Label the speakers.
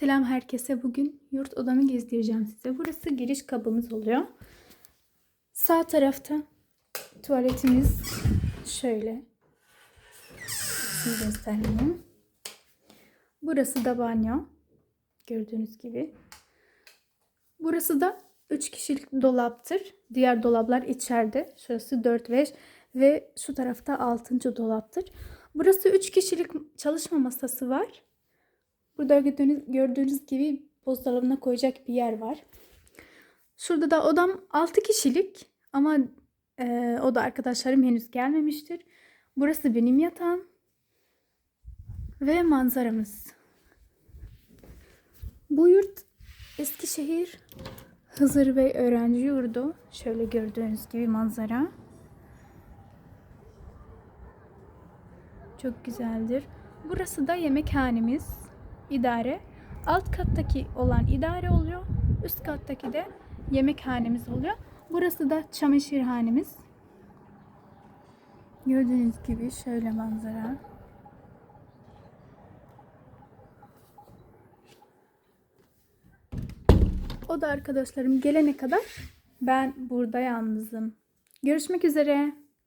Speaker 1: Selam herkese. Bugün yurt odamı gezdireceğim size. Burası giriş kapımız oluyor. Sağ tarafta tuvaletimiz şöyle. Size göstereyim. Burası da banyo. Gördüğünüz gibi. Burası da 3 kişilik dolaptır. Diğer dolaplar içeride. Şurası 4 5 ve şu tarafta 6. dolaptır. Burası 3 kişilik çalışma masası var. Burada gördüğünüz, gördüğünüz gibi buzdolabına koyacak bir yer var. Şurada da odam 6 kişilik ama e, o da arkadaşlarım henüz gelmemiştir. Burası benim yatağım ve manzaramız. Bu yurt Eskişehir Hızır Bey Öğrenci Yurdu. Şöyle gördüğünüz gibi manzara. Çok güzeldir. Burası da yemekhanemiz. İdare. Alt kattaki olan idare oluyor. Üst kattaki de yemekhanemiz oluyor. Burası da çamaşırhanemiz. Gördüğünüz gibi şöyle manzara. O da arkadaşlarım gelene kadar ben burada yalnızım. Görüşmek üzere.